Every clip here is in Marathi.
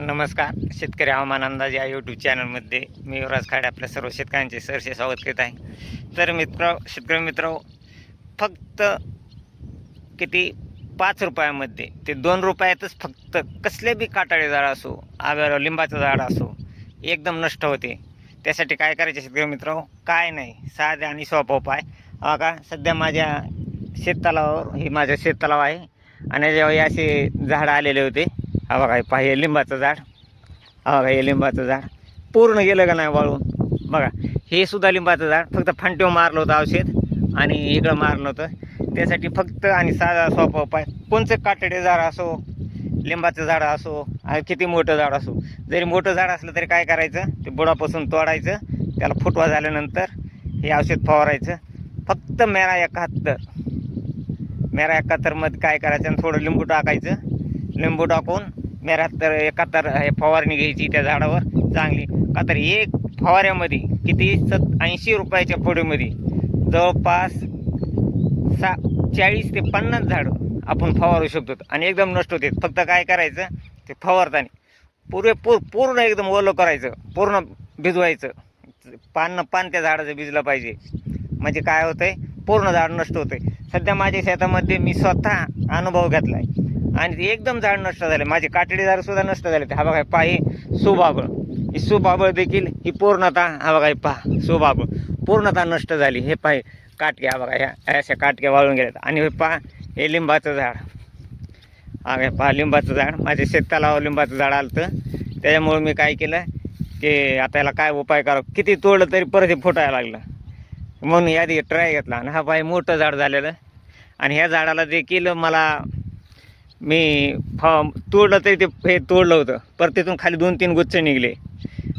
नमस्कार. शेतकरी हवामान अंदाज या यूट्यूब चॅनलमध्ये मी युवराज खाडे आपल्या सर्व शेतकऱ्यांचे सरसे स्वागत करीत आहे. तर मित्र शेतकरी मित्र फक्त किती पाच रुपयामध्ये ते दोन रुपयातच फक्त कसले बी काटाळे झाड असो अगर लिंबाचं झाड असो एकदम नष्ट होते. त्यासाठी काय करायचे शेतकरी मित्र? काय नाही. साधे आणि सोपा उपाय. का? सध्या माझ्या शेततलावावर हे माझं शेततलाव आहे. आणि जेव्हा हे असे झाडं आलेले होते. हा बघा हे लिंबाचं झाड. हा बघा हे लिंबाचं झाड. पूर्ण गेलं का नाही वाळून? बघा हे सुद्धा लिंबाचं झाड. फक्त फांट्यो मारलं होतं औषध आणि इकडं मारलं होतं. त्यासाठी फक्त आणि साधा सोपा उपाय कोणचं काटडे झाड असो लिंबाचं झाड असो आणि किती मोठं झाड असो. जरी मोठं झाड असलं तरी काय करायचं? ते बुडापासून तोडायचं. त्याला फुटवा झाल्यानंतर हे औषध फवारायचं. फक्त मेरा एकाहत्तर. मेरा एकाहत्तरमध्ये काय करायचं? आणि थोडं लिंबू टाकायचं. लिंबू टाकून मेरा तर एकाहत्तर हे फवारणी घ्यायची त्या झाडावर चांगली. का तर एक फवाऱ्यामध्ये किती सत ऐंशी रुपयाच्या पुढेमध्ये जवळपास सा चाळीस ते पन्नास झाडं आपण फवारू शकतो आणि एकदम नष्ट होते फक्त काय करायचं? ते फवारताना. पुरेपूर पूर्ण एकदम ओलं करायचं. पूर्ण भिजवायचं. पान पान त्या झाडाचं भिजलं पाहिजे. म्हणजे काय होतंय? पूर्ण झाड नष्ट होतंय. सध्या माझ्या शेतामध्ये मी स्वतः अनुभव घेतला आहे आणि ते एकदम झाड नष्ट झाले. माझे काटडी झाड सुद्धा नष्ट झाले. ते हा बघा पहा हे सुबाबळ. ही सुबाबळ देखील ही पूर्णतः हा बघा पहा सुबाबळ. पूर्णता नष्ट झाली. हे पाय काटके हा बघा ह्या अशा काटक्या वाळून गेल्यात. आणि हे पहा हे लिंबाचं झाड. हा पहा लिंबाचं झाड. माझ्या शेताला लिंबाचं झाड आलं होतं. त्याच्यामुळे मी काय केलं की आता याला काय उपाय करावं? किती तोडलं तरी परत हे फुटायला लागलं. म्हणून यादी ट्राय घेतला. आणि हा पाय मोठं झाड झालेलं. आणि ह्या झाडाला देखील मला मी फॉर्म तोडलं तरी ते हे तोडलं होतं. परत तिथून खाली दोन तीन गुच्छ निघले.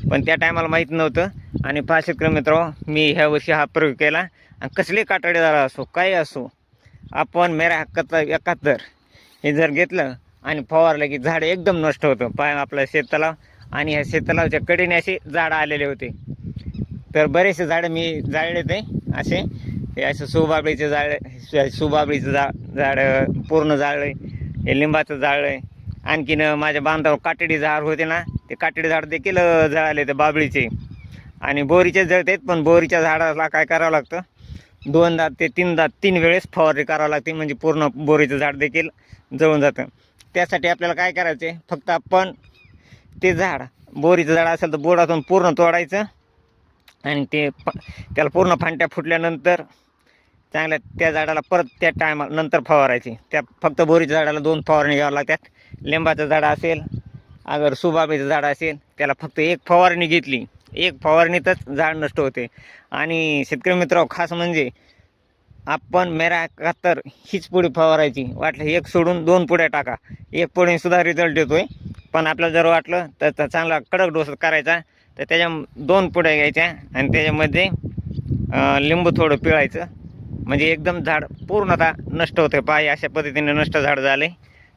पण त्या टायमाला माहीत नव्हतं. आणि पाच शेतकरी मित्र मी ह्या वर्षी हा प्रयोग केला. आणि कसले काटाडेदार झाला असो काही असो आपण मेरा हक्काचा एकाहत्तर हे जर घेतलं आणि फवारलं की झाड एकदम नष्ट होतं. पाय आपलं शेततलाव आणि ह्या शेततलावच्या कडेने असे झाडं आलेले होते. तर बरेचसे झाडं मी जाळले ते असे. हे असं सुबाबळीचे झाड सुबाबळीचं जा झाडं पूर्ण जाळले. हे लिंबाचं जाळ आहे. आणखीन माझ्या बांधावर काटेडी झाड होते ना ते काटेडी झाड देखील जळाले ते बाबळीचे. आणि बोरीचे जळतात पण बोरीच्या झाडाला काय करावं लागतं? दोनदा ते तीनदा तीन वेळेस फवारणी करावं लागते म्हणजे पूर्ण बोरीचं झाड देखील जळून जातं. त्यासाठी आपल्याला काय करायचं? आहे फक्त आपण ते झाड बोरीचं झाड असेल तर बोरातून पूर्ण तोडायचं. आणि ते प त्याला पूर्ण फांट्या फुटल्यानंतर चांगल्या त्या झाडाला परत त्या टायमा नंतर फवारायची. त्या फक्त बोरीच्या झाडाला दोन फवारणी घ्यावं लागतात. लिंबाचं झाड असेल अगर सुबाबीचं झाड असेल त्याला फक्त एक फवारणी घेतली. एक फवारणीतच झाड नष्ट होते. आणि शेतकरी मित्र खास म्हणजे आपण मेरा एकाहत्तर हीच पुढे फवारायची. वाटलं एक सोडून दोन पुढ्या टाका. एक पुढे सुद्धा रिझल्ट येतोय पण आपल्याला जर वाटलं तर तर चांगला कडक डोस करायचा. तर त्याच्या दोन पुढ्या घ्यायच्या. आणि त्याच्यामध्ये लिंबू थोडं पिळायचं. म्हणजे एकदम झाड पूर्णतः नष्ट होते. पाय अशा पद्धतीने नष्ट झाड झाले.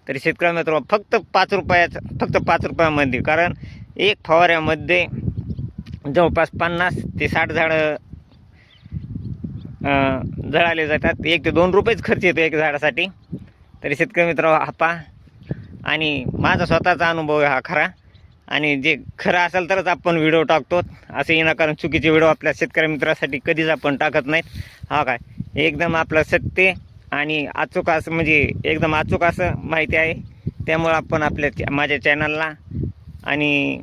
तरी शेतकरी मित्र फक्त पाच रुपयाचं फक्त पाच रुपयामध्ये. कारण एक फवाऱ्यामध्ये जवळपास पन्नास ते साठ झाडं जळाले जातात. एक ते दोन रुपयेच खर्च येतो एक झाडासाठी. तरी शेतकरी मित्र हा पहा. आणि माझा स्वतःचा अनुभव आहे हा खरा. आणि जे खरं असेल तरच आपण व्हिडिओ टाकतो. असं कारण चुकीचे व्हिडिओ आपल्या शेतकरी मित्रासाठी कधीच आपण टाकत नाहीत. हा काय? एकदम आपलं सत्य आणि अचूक असं म्हणजे एकदम अचूक असं माहिती आहे. त्यामुळं आपण आपल्या माझ्या चॅनलला आणि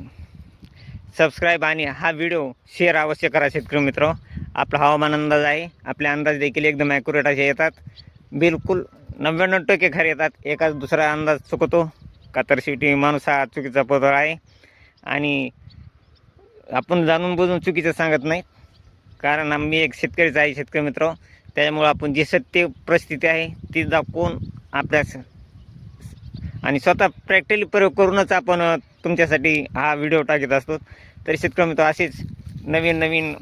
सबस्क्राईब आणि हा व्हिडिओ शेअर अवश्य करा शेतकरी मित्र. आपला हवामान अंदाज आहे. आपले अंदाज देखील एकदम ॲक्युरेट असे येतात. बिलकुल नव्याण्णव टक्के खरे येतात. एकाच दुसरा अंदाज चुकतो. का तर शेवटी माणूस हा चुकीचा पदर आहे. आणि आपण जाणून बुजून चुकीचं सांगत नाही कारण आम्ही एक शेतकरीच आहे शेतकरी मित्र. त्याच्यामुळं आपण जी सत्य परिस्थिती आहे ती दाखवून आपल्यास आणि स्वतः प्रॅक्टिकली प्रयोग करूनच आपण तुमच्यासाठी हा व्हिडिओ टाकत असतो. तरी शेतकरी मित्र असेच नवीन नवीन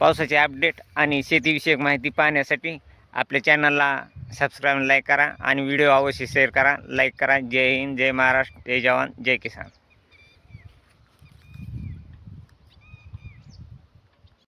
पावसाचे अपडेट आणि शेतीविषयक माहिती पाहण्यासाठी आपल्या चॅनलला सबस्क्राईब लाईक करा आणि व्हिडिओ अवश्य शेअर करा. लाईक करा. जय हिंद जय महाराष्ट्र जय जवान जय किसान.